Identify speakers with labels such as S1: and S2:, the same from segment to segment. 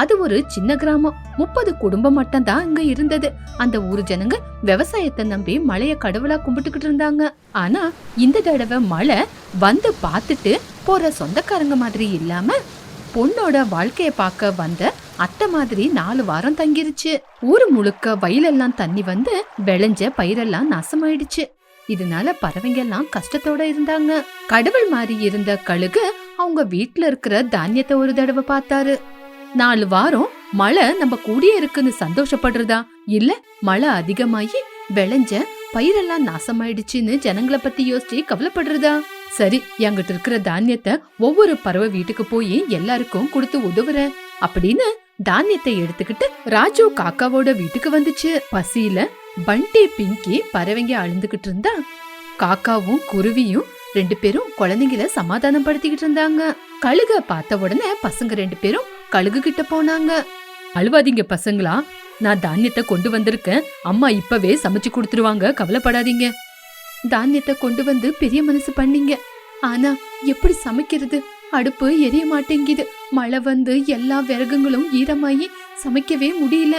S1: அது ஒரு சின்ன கிராமம். முப்பது குடும்பம் மட்டும் தான் அங்க இருந்தது. அந்த ஊர் ஜனங்க விவசாயத்தை நம்பி மழைய கடவுளா கும்பிட்டுக்கிட்டு இருந்தாங்க. ஆனா இந்த தடவை மழை வந்து பார்த்துட்டு போற சொந்தக்காரங்க மாதிரி இல்லாம பொண்ணோட வாழ்க்கைய பார்க்க வந்த அத்தை மாதிரி நாலு வாரம் தங்கிருச்சு. ஊர் முழுக்க வயலெல்லாம் தண்ணி வந்து விளைஞ்ச பயிரெல்லாம் நாசமாயிடுச்சு. இதனால பறவைங்க எல்லாம் கஷ்டத்தோட இருந்தாங்க. கடவுள் மாதிரி இருந்த கழுகு அவங்க வீட்டுல இருக்கிற தானியத்தை ஒரு தடவை பார்த்தாரு. நாலு வாரம் மழை நம்ம கூடியே இருக்குன்னு சந்தோஷப்படுறதா? இல்ல மழை அதிகமாகி விளைஞ்ச பயிரெல்லாம் நாசமாயிடுச்சுன்னு ஜனங்களை பத்தி யோசிச்சு கவலைப்படுறதா? சரி என்கிட்ட இருக்கிற தானியத்தை ஒவ்வொரு பறவை வீட்டுக்கு போய் எல்லாருக்கும் கொடுத்து உதவுறேன் அப்படின்னு தானியத்தை எடுத்துக்கிட்டு ராஜு காக்காவோட வீட்டுக்கு வந்துச்சு. பசியில பண்டி பிங்கி பறவைங்க அழுந்துகிட்டு இருந்தா காக்காவும் குருவியும் ரெண்டு பேரும் குழந்தைங்கள சமாதானம் படுத்திக்கிட்டு இருந்தாங்க. கழுக பார்த்த உடனே பசங்க ரெண்டு பேரும் கழுகு கிட்ட போனாங்க. அழுவாதீங்க பசங்களா. நான் தானியத்தை கொண்டு வந்திருக்கேன். அம்மா இப்பவே சமைச்சு கொடுத்துருவாங்க. கவலைப்படாதீங்க. தானியத்தை கொண்டு வந்து பெரிய மனசு பண்ணீங்க. ஆனா எப்படி சமைக்கிறது? அடுப்பு எரிய மாட்டேங்குது. மழை வந்து எல்லா விறகுங்களும் ஈரமாயி சமைக்கவே முடியல.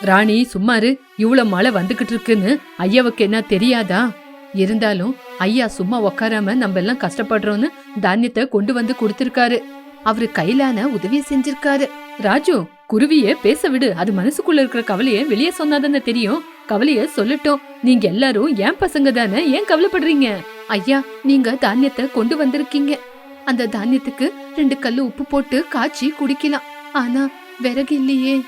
S1: ராணி சும்மாரு இவ்வளவு மழை வந்துகிட்டு இருக்குன்னு ஐயாவுக்கு என்ன தெரியாதா? இருந்தாலும் ஐயா சும்மா உக்காராம நம்ம எல்லாம் கஷ்டப்படுறோம்னு தானியத்தை கொண்டு வந்து கொடுத்திருக்காரு. அவரு கையிலான உதவி செஞ்சிருக்காரு. ராஜு குருவிய பேச விடு. அது மனசுக்குள்ள இருக்கிற கவலைய வெளியே சொன்னாதானே தெரியும். கவலைய சொல்லட்டும். நீங்க எல்லாரும் ஏன் பசங்க தானே? ஏன் கவலைப்படுறீங்க? ஐயா நீங்க தானியத்தை கொண்டு வந்திருக்கீங்க. அந்த தானியத்துக்கு ரெண்டு கல்லு உப்பு போட்டு காய்ச்சி குடிக்கலாம். ஆனா விறகு இல்லையே.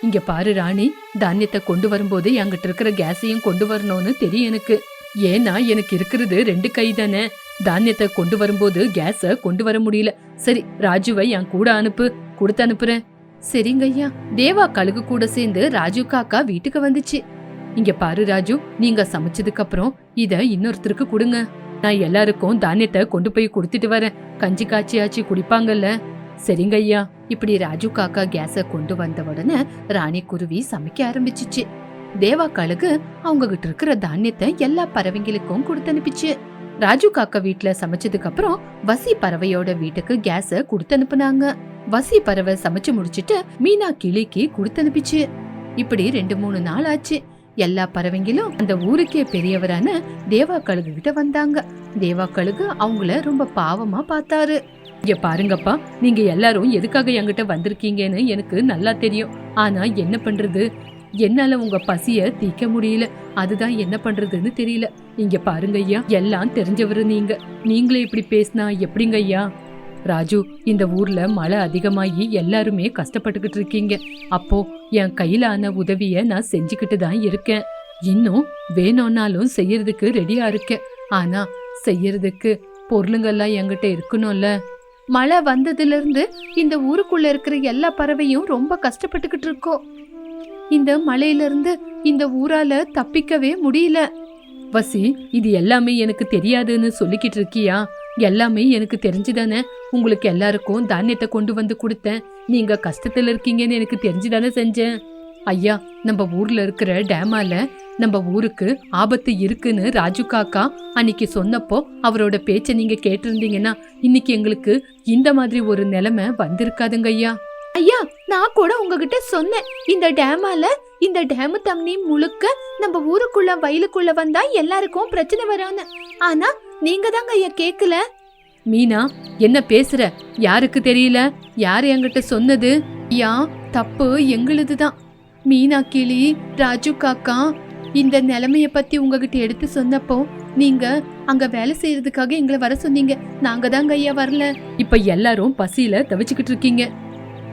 S1: இங்க பாரு ராணி. தானியத்தை கொண்டு வரும்போது என்கிட்ட இருக்கிற கேஸையும் கொண்டு வரணும்னு தெரியும் எனக்கு. ஏன்னா எனக்கு இருக்கிறது ரெண்டு கை தானே. தானியத்தை கொண்டு வரும்போது கேஸ கொண்டு வர முடியல. சரி ராஜுவை என் கூட அனுப்பு கொடுத்து அனுப்புறேன். சரிங்க ஐயா. தேவா கழுகு கூட சேர்ந்து ராஜு காக்கா வீட்டுக்கு வந்துச்சு. இங்க பாரு ராஜு நீங்க சமைச்சதுக்கு அப்புறம் இத இன்னொருத்தருக்கு கொடுங்க. நான் எல்லாருக்கும் தானியத்தை கொண்டு போய் கொடுத்துட்டு வரேன். கஞ்சி காய்ச்சியாச்சு குடிப்பாங்கல்ல. சரிங்க ஐயா. இப்படி ராஜு காக்கா கேஸ கொண்டு வந்த உடனே ராணி குருவி சமைக்க ஆரம்பிச்சுச்சு. தேவா கழுகு அவங்க கிட்ட இருக்கிற தானியத்தை எல்லா பறவைங்களுக்கும் கொடுத்து அனுப்பிச்சு. ராஜு காக்கா வீட்டுல சமைச்சதுக்கு அப்புறம் வசி பறவையோட வீட்டுக்கு கேஸ கொடுத்து அனுப்புனாங்க. வசி பறவை சமைச்சு முடிச்சிட்டு மீனா கிளிக்கு கொடுத்து அனுப்பிச்சு. இப்படி ரெண்டு மூணு நாள் ஆச்சு. எல்லா பறவைங்களும் அந்த ஊருக்கே பெரியவரான தேவா கழுகு கிட்ட வந்தாங்க. தேவா கழுகு அவங்கள ரொம்ப பாவமா பார்த்தாரு. இங்க பாருங்கப்பா நீங்க எல்லாரும் எதுக்காக என்கிட்ட வந்திருக்கீங்கன்னு எனக்கு நல்லா தெரியும். ஆனா என்ன பண்றது? என்னால உங்க பசிய தீக்க முடியல. அதுதான் என்ன பண்றதுன்னு தெரியல. இங்க பாருங்க ஐயா எல்லாம் தெரிஞ்சவரு நீங்க. நீங்களே இப்படி பேசினா எப்படிங்க ஐயா? ராஜு இந்த ஊர்ல மழை அதிகமாகி எல்லாருமே கஷ்டப்பட்டுக்கிட்டு இருக்கீங்க. அப்போ என் கையில ஆன உதவிய நான் செஞ்சுக்கிட்டு தான் இருக்கேன். இன்னும் வேணும்னாலும் செய்யறதுக்கு ரெடியா இருக்கேன். ஆனா செய்யறதுக்கு பொருளுங்கெல்லாம் என்கிட்ட இருக்கணும்ல. மழை வந்ததுல இருந்து இந்த ஊருக்குள்ள இருக்கிற எல்லா பறவையும் ரொம்ப கஷ்டப்பட்டுக்கிட்டு இருக்கோம் இந்த மழையில இருந்து இந்த ஊரால தப்பிக்கவே முடியல. வசி இது எல்லாமே எனக்கு தெரியாதுன்னு சொல்லிக்கிட்டு இருக்கியா? எல்லாமே எனக்கு தெரிஞ்சுதானே? உங்களுக்கு எல்லாருக்கும் தானியத்தை கொண்டு வந்து கொடுத்தேன். நீங்க கஷ்டத்துல இருக்கீங்கன்னு எனக்கு தெரிஞ்சுதானே செஞ்சேன். ஐயா நம்ம ஊர்ல இருக்கிற டேமால நம்ம ஊருக்கு ஆபத்து இருக்குன்னு ராஜு காக்கா அன்னைக்கு சொன்னப்போ அவரோட பேச்சை நீங்க கேட்டிருந்தீங்கன்னா இன்னைக்கு எங்களுக்கு இந்த மாதிரி ஒரு நிலைமை வந்திருக்காதுங்க ஐயா. ஐயா நான் கூட உங்ககிட்ட சொன்னேன். இந்த டேமால இந்த டேம் தண்ணி முழுக்க நம்ம ஊருக்குள்ள வயலுக்குள்ள வந்தா எல்லாருக்கும் பிரச்சனை வரும்னு. ஆனா நீங்க தாங்க ஐயா கேக்கல. மீனா என்ன பேசுற? யாருக்கு தெரியல? யார் என்கிட்ட சொன்னது? யா தப்பு எங்களுதுதான். மீனா கிளி ராஜு காக்கா இந்த நிலைமைய பத்தி உங்ககிட்ட எடுத்து சொன்னப்போ நீங்க அங்க வேலை செய்யறதுக்காக எங்களை வர சொன்னீங்க. நாங்க தாங்க ஐயா வரல. இப்ப எல்லாரும் பசியில தவிச்சுக்கிட்டு இருக்கீங்க.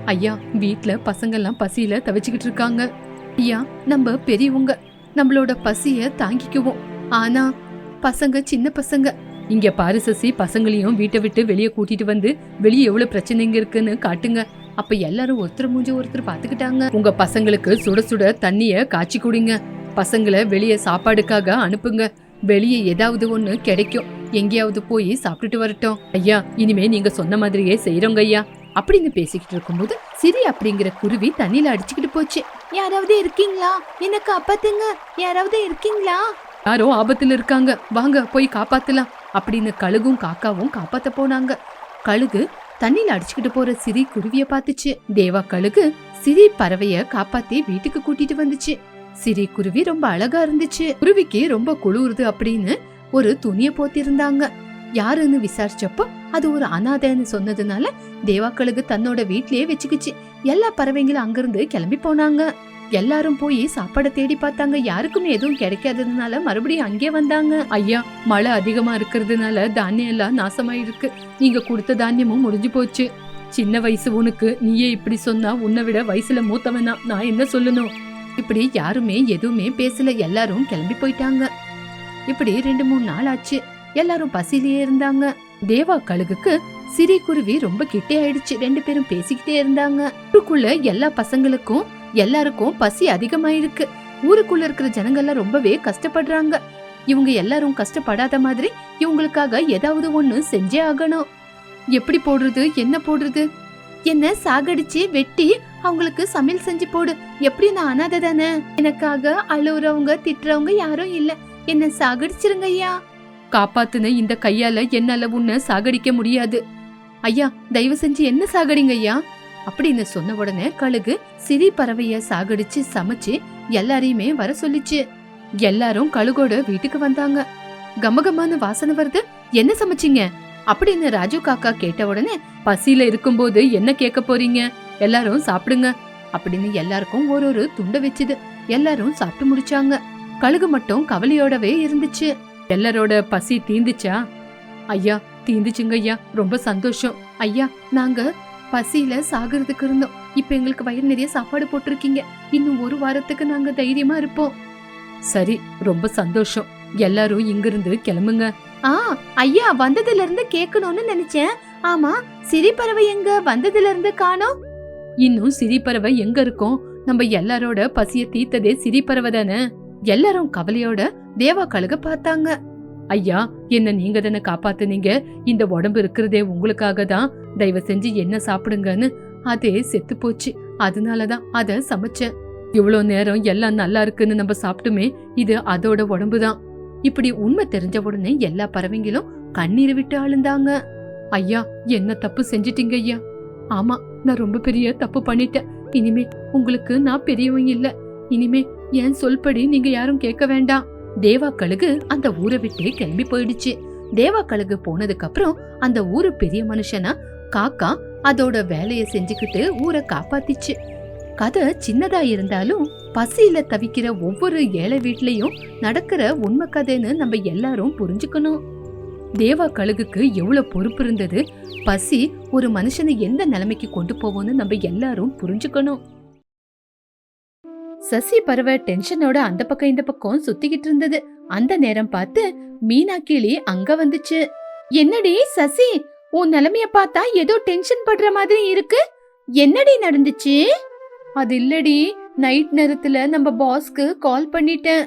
S1: ஐயா வீட்ல பசங்கெல்லாம் பசியில தவிச்சுக்கிட்டு இருக்காங்க. ஐயா நம்ம பெரியவங்க நம்மளோட பசிய தாங்கிக்குவோம். ஆனா பசங்க சின்ன பசங்க இங்க பாரு சசி பசங்களையும் வீட்டை விட்டு வெளியே கூட்டிட்டு வந்து வெளியே எவ்வளவு பிரச்சனைங்க இருக்குன்னு காட்டுங்க. அப்ப எல்லாரும் ஒருத்தர் மூஞ்சி ஒருத்தர் பாத்துக்கிட்டாங்க உங்க பசங்களுக்கு சுட சுட தண்ணிய காய்ச்சி குடிங்க. பசங்களை வெளியே சாப்பாடுக்காக அனுப்புங்க. வெளியே ஏதாவது ஒண்ணு கிடைக்கும். எங்கேயாவது போய் சாப்பிட்டுட்டு வரட்டும். ஐயா இனிமே நீங்க சொன்ன மாதிரியே செய்யறோங்க ஐயா. அப்படின்னு பேசிக்கிட்டு இருக்கும்போது சிரி அப்படிங்கிற குருவி தண்ணியில அடிச்சுக்கிட்டு போச்சு. யாராவது இருக்கீங்களா? என்ன காப்பாத்துங்க. யாராவது இருக்கீங்களா? யாரோ ஆபத்துல இருக்காங்க. வாங்க போய் காப்பாத்தலாம். அப்படின்னு கழுகும் காக்காவும் காப்பாத்த போனாங்க. கழுகு தண்ணியில அடிச்சுக்கிட்டு போற சிரி குருவிய பாத்துச்சு தேவா கழுகு சிரி பறவைய காப்பாத்தி வீட்டுக்கு கூட்டிட்டு வந்துச்சு. சிரி குருவி ரொம்ப அழகா இருந்துச்சு. குருவிக்கு ரொம்ப குளிருது அப்படின்னு ஒரு துணிய போத்திருந்தாங்க. யாருன்னு விசாரிச்சப்போ அது ஒரு அனாதைன்னு சொன்னதுனால தேவாக்களுக்கு தன்னோட வீட்லயே வச்சுக்கிச்சு. எல்லா பறவைங்களும் அங்கிருந்து கிளம்பி போனாங்க. எல்லாரும் போய் சாப்பாடை தேடி பார்த்தாங்க. யாருக்குமே எதுவும் கிடைக்காததுனால மறுபடியும் அங்கே வந்தாங்க. ஐயா மழை அதிகமா இருக்கிறதுனால தானியம் எல்லாம் நாசமாயிருக்கு. நீங்க கொடுத்த தானியமும் முடிஞ்சு போச்சு. சின்ன வயசு உனக்கு நீயே இப்படி சொன்னா உன்னை விட வயசுல மூத்தவனா? நான் என்ன சொல்லணும்? இப்படி யாருமே எதுவுமே பேசல. எல்லாரும் கிளம்பி போயிட்டாங்க. இப்படி ரெண்டு மூணு நாள் ஆச்சு. எல்லாரும் பசியிலேயே இருந்தாங்க. தேவா கழுகுக்கு சிறி குருவி ரொம்ப கிட்டே ஆயிடுச்சு. ரெண்டு பேரும் பேசிக்கிட்டே இருந்தாங்க. ஊருக்குள்ள எல்லா பசங்களுக்கும் எல்லாருக்கும் பசி அதிகமாயிருக்கு. ஊருக்குள்ள இருக்கிற ஜனங்கள்லாம் ரொம்பவே கஷ்டப்படுறாங்க. இவங்க எல்லாரும் கஷ்டப்படாத மாதிரி இவங்களுக்காக ஏதாவது ஒண்ணு செஞ்சே ஆகணும். எப்படி போடுறது? என்ன போடுறது? என்ன சாகடிச்சு வெட்டி அவங்களுக்கு சமையல் செஞ்சு போடு. எப்படி நான் அனாதை தானே? எனக்காக அழுகுறவங்க திட்டுறவங்க யாரும் இல்ல. என்ன சாகடிச்சிருங்க ஐயா. காப்பாத்துன இந்த கையால என்னால உன்னை சாகடிக்க முடியாது. ஐயா தயவு செஞ்சு என்ன சாகடிங்க ஐயா? அப்படின்னு சொன்ன உடனே கழுகு சிரி பறவைய சாகடிச்சு சமைச்சு எல்லாரையுமே வர சொல்லிச்சு. எல்லாரும் கழுகோட வீட்டுக்கு வந்தாங்க. கமகமான வாசனை வருது என்ன சமைச்சீங்க? அப்படின்னு ராஜு காக்கா கேட்ட உடனே பசியில இருக்கும்போது என்ன கேட்க போறீங்க? எல்லாரும் சாப்பிடுங்க. அப்படின்னு எல்லாருக்கும் ஒரு ஒரு துண்டை வச்சுது. எல்லாரும் சாப்பிட்டு முடிச்சாங்க. கழுகு மட்டும் கவலையோடவே இருந்துச்சு. எல்லாரோட பசி தீந்துச்சா? ஐயா தீந்துச்சுங்க ஐயா. ரொம்ப சந்தோஷம். ஐயா நாங்க பசியில சாகிறதுக்கு இருந்தோம். இப்ப எங்களுக்கு வயிறு நிறைய சாப்பாடு போட்டிருக்கீங்க. இன்னும் ஒரு வாரத்துக்கு நாங்க தைரியமா இருப்போம். சரி ரொம்ப சந்தோஷம். எல்லாரும் இங்கிருந்து கிளம்புங்க. ஆ ஐயா வந்ததுல இருந்து கேட்கணும்னு நினைச்சேன். ஆமா சிரிப்பறவை எங்க? வந்ததுல இருந்து காணோம். இன்னும் சிரிப்பறவை எங்க இருக்கோம்? நம்ம எல்லாரோட பசிய தீத்ததே சிரிப்பறவை தானே? எல்லாரும் கவலையோட தேவா கழுக பார்த்தாங்க. ஐயா என்ன நீங்க தானே காப்பாத்துனீங்க? இந்த உடம்பு இருக்கிறதே உங்களுக்காக தான். தயவு செஞ்சு என்ன சாப்பிடுங்கன்னு. அதே செத்து போச்சு. அதனாலதான் அத சமைச்சேன். இவ்வளோ நேரம் எல்லாம் நல்லா இருக்குன்னு நம்ம சாப்பிட்டுமே இது அதோட உடம்பு தான். இப்படி உண்மை தெரிஞ்ச உடனே எல்லா பறவைங்களும் கண்ணீர் விட்டு அழுந்தாங்க. ஐயா என்ன தப்பு செஞ்சிட்டீங்க ஐயா? ஆமா நான் ரொம்ப பெரிய தப்பு பண்ணிட்டேன். இனிமே உங்களுக்கு நான் பெரியவங்க இல்ல. இனிமே என் சொல்படி நீங்க யாரும் கேட்க வேண்டாம். தேவா கழுகு அந்த ஊரை விட்டு கிளம்பி போயிடுச்சு. தேவா கழுகு போனதுக்கு அப்புறம் அந்த ஊரு பெரிய மனுஷனா காக்கா அதோட வேலைய செஞ்சுக்கிட்டு ஊரை காப்பாத்திச்சு. கதை சின்னதா இருந்தாலும் பசியில தவிக்கிற ஒவ்வொரு ஏழை வீட்லயும் நடக்கிற உண்மை கதைன்னு நம்ம எல்லாரும் புரிஞ்சுக்கணும். தேவா கழுகுக்கு எவ்வளவு பொறுப்பு இருந்தது பசி ஒரு மனுஷனை எந்த நிலைமைக்கு கொண்டு போவோம்னு நம்ம எல்லாரும் புரிஞ்சுக்கணும். சசி பறவை டென்ஷனோட அந்த பக்கம் இந்த பக்கம் சுத்திக்கிட்டு இருந்தது. அந்த நேரம் பார்த்து மீனா கிளி அங்க வந்துச்சு. என்னடி சசி உன் நிலைமைய பார்த்தா ஏதோ டென்ஷன் படுற மாதிரி இருக்கு? என்னடி நடந்துச்சு? அது இல்லடி நைட் நேரத்துல நம்ம பாஸ்க்கு கால் பண்ணிட்டேன்.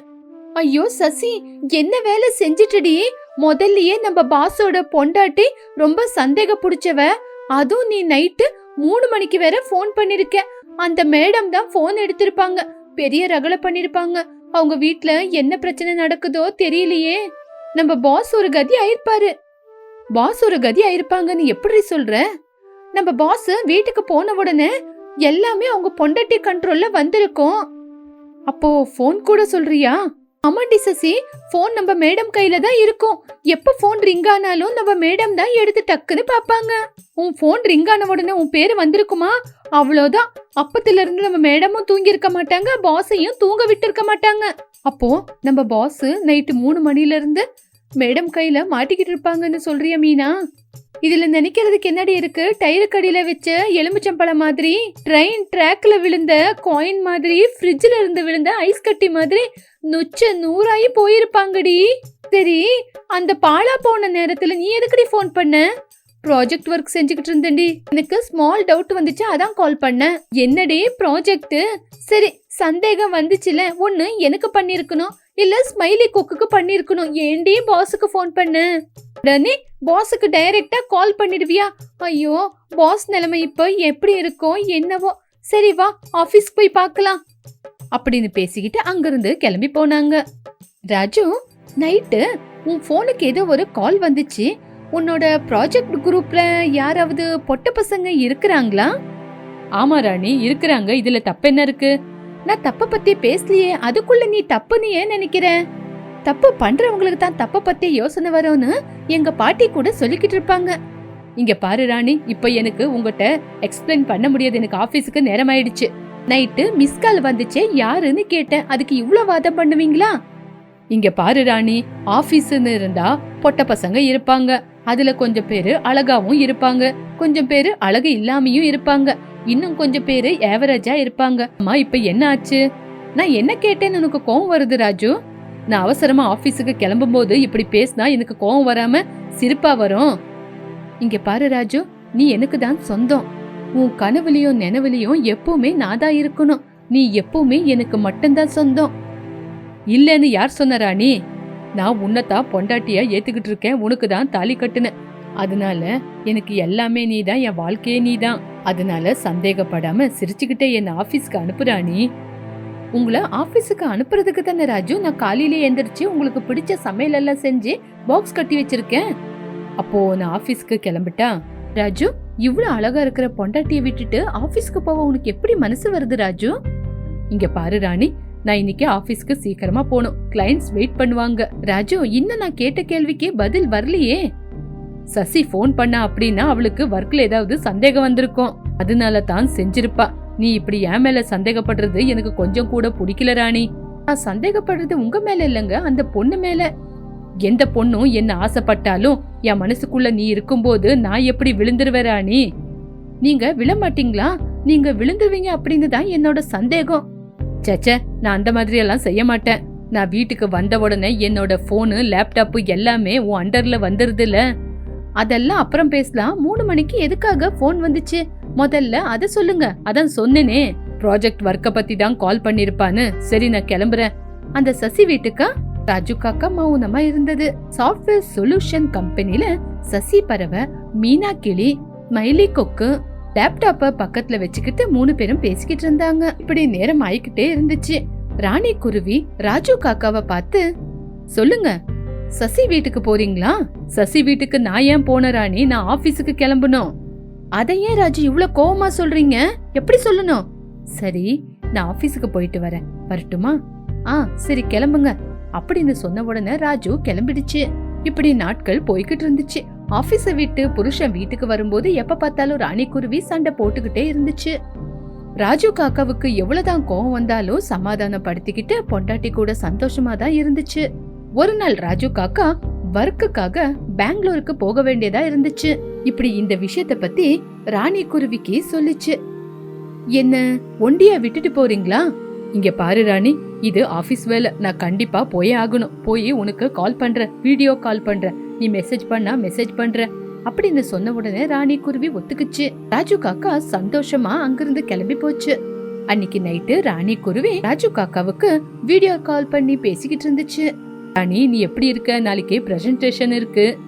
S1: ஐயோ சசி என்ன வேலை செஞ்சிட்டடி? முதல்லயே நம்ம பாஸோட பொண்டாட்டி ரொம்ப சந்தேக புடிச்சவ. அதுவும் நீ நைட்டு மூணு மணிக்கு வேற ஃபோன் பண்ணிருக்க. அந்த மேடம் தான் ஃபோன் எடுத்திருப்பாங்க. பெரிய ரகல பண்ணிருப்பாங்க. அவங்க வீட்ல என்ன பிரச்சனை நடக்குதோ தெரியலையே. நம்ம பாஸ் ஒரு கதி ஆயிருப்பாரு. பாஸ் ஒரு கதி ஆயிருப்பாங்கன்னு எப்படி சொல்ற? நம்ம பாஸ் வீட்டுக்கு போன உடனே எல்லாமே அவங்க பொண்டட்டி கண்ட்ரோல்ல வந்திருக்கும். அப்போ ஃபோன் கூட சொல்றியா? ஆமாண்டி சசி ஃபோன் நம்ம மேடம் கையில தான் இருக்கும். எப்ப ஃபோன் ரிங் ஆனாலும் நம்ம மேடம் தான் எடுத்து டக்குன்னு பாப்பாங்க உன் ஃபோன் ரிங் ஆன உடனே உன் பேர் வந்திருக்குமா? அவ்வளோதான் அப்பத்துல இருந்து நம்ம மேடமும் தூங்கி இருக்க மாட்டாங்க பாஸையும் தூங்க விட்டு இருக்க மாட்டாங்க. அப்போ நம்ம பாஸ் நைட்டு மூணு மணில இருந்து மேடம் கையில மாட்டிக்கிட்டு இருப்பாங்கன்னு சொல்றிய மீனா? இதுல நினைக்கிறதுக்கு என்னடி இருக்கு? டயரு கடியில வச்ச எலுமிச்சம்பழம் மாதிரி ட்ரெயின் ட்ராக்ல விழுந்த காயின் மாதிரி ஃப்ரிட்ஜ்ல இருந்து விழுந்த ஐஸ் கட்டி மாதிரி நுச்ச நூறாயி போயிருப்பாங்கடி. சரி அந்த பாலா போன நேரத்துல நீ எதுக்குடி ஃபோன் பண்ண? ப்ராஜெக்ட் ஒர்க் செஞ்சுக்கிட்டு இருந்தேன்டி. எனக்கு ஸ்மால் டவுட் வந்துச்சு அதான் கால் பண்ணேன் என்னடி ப்ராஜெக்ட் சரி சந்தேகம் வந்துச்சுல ஒன்று எனக்கு பண்ணிருக்கணும் இல்ல ஸ்மைலி குக்குக்கு பண்ணிருக்கணும். ஏண்டி பாஸுக்கு ஃபோன் பண்ணு? உடனே பாஸுக்கு டைரக்டா கால் பண்ணிடுவியா? ஐயோ பாஸ் நிலைமை இப்போ எப்படி இருக்கும் என்னவோ. சரி வா ஆபீஸ் போய் பார்க்கலாம். அப்படின்னு பேசிக்கிட்டு அங்கிருந்து கிளம்பி போனாங்க. ராஜு நைட்டு உன் ஃபோனுக்கு ஏதோ ஒரு கால் வந்துச்சு. உன்னோட ப்ராஜெக்ட் குரூப்ல யாராவது பொட்ட பசங்க இருக்கிறாங்களா? ஆமா ராணி இருக்கிறாங்க. இதுல தப்பு என்ன இருக்கு? நான் தப்ப பத்தி பேசலையே. அதுக்குள்ள நீ தப்புன்னு ஏன் நினைக்கிற? தப்பு பண்றவங்களுக்கு தான் தப்ப பத்தி யோசனை வரும்னு எங்க பாட்டி கூட சொல்லிக்கிட்டு இருப்பாங்க. இங்க பாரு ராணி இப்ப எனக்கு உங்ககிட்ட எக்ஸ்பிளைன் பண்ண முடியாது. எனக்கு ஆபீஸுக்கு நேரம் ஆயிடுச்சு நைட்டு மிஸ் கால் வந்துச்சே யாருன்னு கேட்டேன். அதுக்கு இவ்வளோ வாதம் பண்ணுவீங்களா? இங்க பாரு ராணி ஆபீஸ்னு இருந்தா பொட்ட பசங்க இருப்பாங்க. அதுல கொஞ்சம் பேரு அழகாவும் இருப்பாங்க. கொஞ்சம் பேரு அழகு இல்லாமையும் இருப்பாங்க. இன்னும் கொஞ்சம் பேரு ஏவரேஜா இருப்பாங்க. அம்மா இப்ப என்ன ஆச்சு? நான் என்ன கேட்டேன்னு உனக்கு கோவம் வருது ராஜு? நான் அவசரமா ஆபீஸுக்கு கிளம்பும் போது இப்படி பேசினா எனக்கு கோவம் வராம சிரிப்பா வரும். இங்க பாரு ராஜு நீ எனக்கு தான் சொந்தம். உன் கனவுலையும் நினைவுலயும் எப்பவுமே நான் தான் இருக்கணும். நீ எப்பவுமே எனக்கு மட்டும்தான் சொந்தம். இல்லைன்னு யார் சொன்ன ராணி? நான் உன்னைத்தான் பொண்டாட்டியா ஏத்துக்கிட்டு இருக்கேன். உனக்கு தான் தாலி கட்டுனேன். அதனால எனக்கு எல்லாமே நீ தான் என் வாழ்க்கையே நீ தான் அதனால சந்தேகப்படாம சிரிச்சுக்கிட்டே என் ஆபீஸ்க்கு அனுப்புறாணி உங்களை ஆபீஸுக்கு அனுப்புறதுக்கு தானே ராஜு? நான் காலையிலே எந்திரிச்சு உங்களுக்கு பிடிச்ச சமையல் எல்லாம் செஞ்சு பாக்ஸ் கட்டி வச்சிருக்கேன். அப்போ நான் ஆபீஸ்க்கு கிளம்பிட்டா? ராஜு? இவ்வளோ அழகா இருக்கிற பொண்டாட்டியை விட்டுட்டு ஆபீஸ்க்கு போக உனக்கு எப்படி மனசு வருது ராஜு? இங்க பாரு ராணி. நான் இன்னைக்கு ஆபீஸ்க்கு சீக்கிரமா போகணும். கிளைண்ட்ஸ் வெயிட் பண்ணுவாங்க. ராஜு இன்னும் நான் கேட்ட கேள்விக்கு பதில் வரலையே. சசி ஃபோன் பண்ணா அப்படின்னா அவளுக்கு ஒர்க்ல ஏதாவது சந்தேகம் வந்திருக்கும். அதனால தான் செஞ்சிருப்பா. நீ இப்படி என் மேல சந்தேகப்படுறது எனக்கு கொஞ்சம் கூட பிடிக்கல ராணி. நான் சந்தேகப்படுறது உங்க மேல இல்லைங்க அந்த பொண்ணு மேல. எந்த பொண்ணும் என்ன ஆசைப்பட்டாலும் என் மனசுக்குள்ள நீ இருக்கும்போது நான் எப்படி விழுந்துருவேன் ராணி நீங்க விழமாட்டீங்களா? நீங்க விழுந்துருவீங்க அப்படின்னு தான் என்னோட சந்தேகம். சச்ச நான் அந்த மாதிரி எல்லாம் செய்ய மாட்டேன். நான் வீட்டுக்கு வந்த உடனே என்னோட போனு லேப்டாப்பு எல்லாமே உன் அண்டர்ல வந்துருதுல அதெல்லாம் அப்புறம் பேசலாம். மூணு மணிக்கு எதுக்காக ஃபோன் வந்துச்சு? முதல்ல அதை சொல்லுங்க. அதான் சொன்னேனே. ப்ராஜெக்ட் ஒர்க்கை பத்தி தான் கால் பண்ணிருப்பான்னு. சரி நான் கிளம்புறேன். அந்த சசி வீட்டுக்கா? ராஜு காக்கா மௌனமா இருந்தது. சாஃப்ட்வேர் சொல்யூஷன் கம்பெனில சசி பறவை மீனா கிளி மயிலி கொக்கு லேப்டாப்ப பக்கத்துல வச்சுக்கிட்டு மூணு பேரும் பேசிக்கிட்டு இருந்தாங்க. இப்படி நேரம் ஆயிக்கிட்டே இருந்துச்சு. ராணி குருவி ராஜு காக்காவை பார்த்து சொல்லுங்க சசி வீட்டுக்கு போறீங்களா? சசி வீட்டுக்கு நான் ஏன் போன ராணி? நான் ஆபீஸுக்கு கிளம்பணும். அதை ஏன் ராஜு இவ்வளவு கோவமா சொல்றீங்க? எப்படி சொல்லணும்? சரி நான் ஆபீஸுக்கு போயிட்டு வரேன். வரட்டுமா? ஆ சரி கிளம்புங்க. அப்படின்னு சொன்ன உடனே ராஜு கிளம்பிடுச்சு. இப்படி நாட்கள் போய்கிட்டு இருந்துச்சு. ஆபீஸ விட்டு புருஷன் வீட்டுக்கு வரும்போது எப்ப பார்த்தாலும் ராணி குருவி சண்டை போட்டுக்கிட்டே இருந்துச்சு. ராஜு காக்காவுக்கு எவ்வளவுதான் கோவம் வந்தாலும் சமாதானப்படுத்திக்கிட்டு பொண்டாட்டி கூட சந்தோஷமா தான் இருந்துச்சு. ஒரு நாள் ராஜு காக்கா ஒர்க்குக்காக பெங்களூருக்கு போக வேண்டியதா இருந்துச்சு. இப்படி இந்த விஷயத்த பத்தி ராணி குருவிக்கு சொல்லுச்சு. என்ன ஒண்டியா விட்டுட்டு போறீங்களா? இங்க பாரு ராணி இது ஆஃபீஸ் வேலை. நான் கண்டிப்பா போயே ஆகணும். போய் உனக்கு கால் பண்றேன். வீடியோ கால் பண்றேன். நீ மெசேஜ் பண்ணா மெசேஜ் பண்ணுறேன் அப்படின்னு சொன்ன உடனே ராணி குருவி ஒத்துக்குச்சு. ராஜு காக்கா சந்தோஷமா அங்கிருந்து கிளம்பி போச்சு. அன்னைக்கு நைட்டு ராணி குருவி ராஜு காக்காவுக்கு வீடியோ கால் பண்ணி பேசிக்கிட்டு இருந்துச்சு. ராணி நீ எப்படி இருக்க? நாளைக்கு பிரசன்டேஷன் இருக்கு.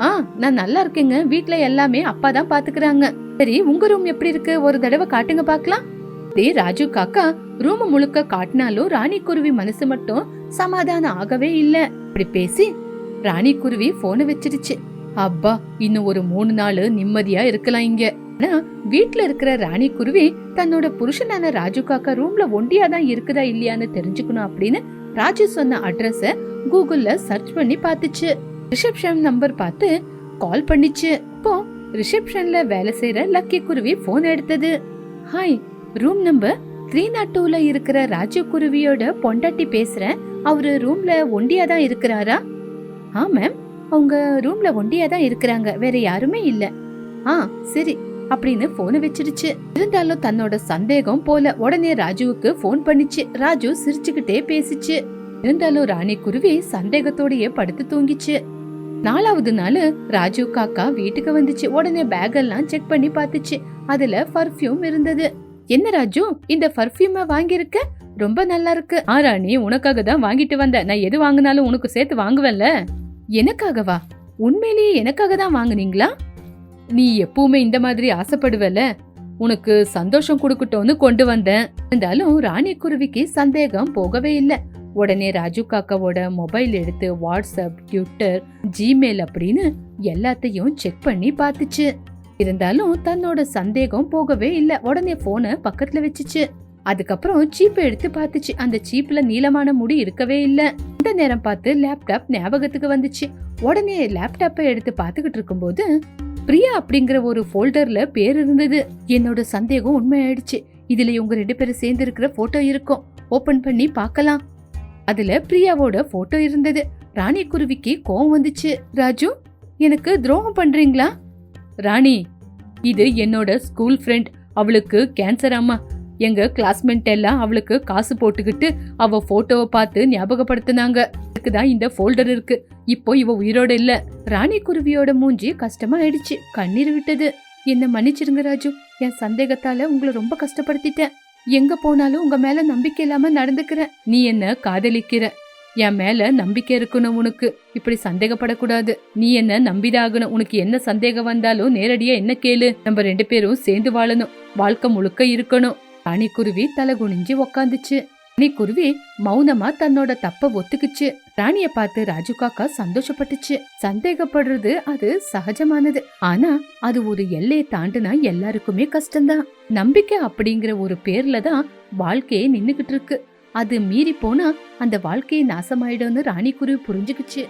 S1: ஆ நான் நல்லா இருக்கேங்க. வீட்ல எல்லாமே அப்பா தான் பாத்துக்கிறாங்க. சரி உங்க ரூம் எப்படி இருக்கு? ஒரு தடவை காட்டுங்க பார்க்கலாம் டேய் ராஜு காக்கா ரூம் முழுக்க காட்டினாலும் ராணி குருவி மனசு மட்டும் சமாதானம் ஆகவே இல்ல. இப்படி பேசி ராணி குருவி போனை வச்சிருச்சு. அப்பா இன்னும் ஒரு மூணு நாள் நிம்மதியா இருக்கலாம் இங்க. ஆனா வீட்ல இருக்கிற ராணி குருவி தன்னோட புருஷனான ராஜு காக்கா ரூம்ல ஒண்டியா தான் இருக்குதா இல்லையான்னு தெரிஞ்சுக்கணும் அப்படின்னு ராஜு சொன்ன அட்ரஸ கூகுள்ல சர்ச் பண்ணி பார்த்துச்சு. ரிசப்ஷன் நம்பர் பார்த்து கால் பண்ணிச்சு. இப்போ ரிசப்ஷன்ல வேலை செய்யற லக்கி குருவி போன் எடுத்தது. Hi room number three naught டூல இருக்கிற ராஜகுருவியோட பொண்டாட்டி பேசுறேன் அவரு ரூம்ல ஒண்டியா தான் இருக்கிறாரா? ஆ மேம் அவங்க ரூம்ல ஒண்டியா தான் இருக்கிறாங்க. வேற யாருமே இல்ல. ஆ சரி. அப்படின்னு போனை வச்சிடுச்சு. இருந்தாலும் தன்னோட சந்தேகம் போல உடனே ராஜுவுக்கு ஃபோன் பண்ணிச்சு. ராஜு சிரிச்சுக்கிட்டே பேசிச்சு. இருந்தாலும் ராணி குருவி சந்தேகத்தோடயே படுத்து தூங்கிச்சு. நாலாவது நாள் ராஜு காக்கா வீட்டுக்கு வந்துச்சு. உடனே பேக் எல்லாம் செக் பண்ணி பார்த்துச்சு. அதுல பர்ஃப்யூம் இருந்தது. என்ன ராஜு இந்த பர்ஃப்யூமை வாங்கியிருக்க? ரொம்ப நல்லா இருக்கு ஆ ராணி உனக்காக தான் வாங்கிட்டு வந்தேன் நான் எது வாங்கினாலும் உனக்கு சேர்த்து வாங்குவேன்ல. எனக்காகவா? உண்மையிலேயே எனக்காக தான் வாங்குனீங்களா? நீ எப்பவுமே இந்த மாதிரி ஆசைப்படுவல? உனக்கு சந்தோஷம் கொடுக்கட்டும்னு கொண்டு வந்தேன். இருந்தாலும் ராணி குருவிக்கு சந்தேகம் போகவே இல்லை. உடனே ராஜு காக்காவோட மொபைல் எடுத்து வாட்ஸ்அப் ட்விட்டர் ஜிமெயில் அப்படின்னு எல்லாத்தையும் செக் பண்ணி பார்த்துச்சு. இருந்தாலும் தன்னோட சந்தேகம் போகவே இல்ல. உடனே போனை பக்கத்துல வச்சுச்சு. அதுக்கப்புறம் சீப்பை எடுத்து பார்த்துச்சு. அந்த சீப்ல நீளமான முடி இருக்கவே இல்ல. இந்த நேரம் பார்த்து லேப்டாப் ஞாபகத்துக்கு வந்துச்சு. உடனே லேப்டாப்பை எடுத்து பார்த்துக்கிட்டு இருக்கும்போது பிரியா அப்படிங்கிற ஒரு ஃபோல்டர்ல பேர் இருந்தது. என்னோட சந்தேகம் உண்மையாயிடுச்சு. இதுல இவங்க ரெண்டு பேரும் சேர்ந்து இருக்கிற போட்டோ இருக்கும். ஓபன் பண்ணி பார்க்கலாம். அதுல பிரியாவோட போட்டோ இருந்தது. ராணி குருவிக்கு கோவம் வந்துச்சு. ராஜு எனக்கு துரோகம் பண்றீங்களா? ராணி இது என்னோட ஸ்கூல் ஃப்ரெண்ட் அவளுக்கு கேன்சர் அம்மா. எங்க கிளாஸ்மேட் எல்லாம் அவளுக்கு காசு போட்டுக்கிட்டு அவ போட்டோவை பார்த்து ஞாபகப்படுத்தினாங்க. இதுக்கு தான் இந்த ஃபோல்டர் இருக்கு. இப்போ இவ உயிரோட இல்ல. ராணி குருவியோட மூஞ்சி கஷ்டமா ஆயிடுச்சு. கண்ணீர் விட்டது. என்ன மன்னிச்சிருங்க ராஜு. என் சந்தேகத்தால உங்களை ரொம்ப கஷ்டப்படுத்திட்டேன். எங்க போனாலும் உங்க மேல நம்பிக்கை இல்லாம நடந்துக்கிறேன் நீ என்ன காதலிக்கிற? என் மேல நம்பிக்கை இருக்கணும் உனக்கு. இப்படி சந்தேகப்படக்கூடாது. நீ என்ன நம்பிதாகணும்? உனக்கு என்ன சந்தேகம் வந்தாலும் நேரடியா என்ன கேளு? நம்ம ரெண்டு பேரும் சேர்ந்து வாழணும். வாழ்க்கை முழுக்க இருக்கணும். ராணிக்குருவி தலை குனிஞ்சு உக்காந்துச்சு. ராணிக்குருவி மௌனமா தன்னோட தப்ப ஒத்துக்குச்சு. ராணிய பார்த்து ராஜு காக்கா சந்தோஷப்பட்டுச்சு. சந்தேகப்படுறது அது சகஜமானது. ஆனா அது ஒரு எல்லையை தாண்டுனா எல்லாருக்குமே கஷ்டம்தான். நம்பிக்கை அப்படிங்கிற ஒரு பேர்ல தான் வாழ்க்கையே நின்னுகிட்டு இருக்கு. அது மீறி போனா அந்த வாழ்க்கையை நாசமாயிடும்னு ராணிக்குருவி புரிஞ்சுக்குச்சு.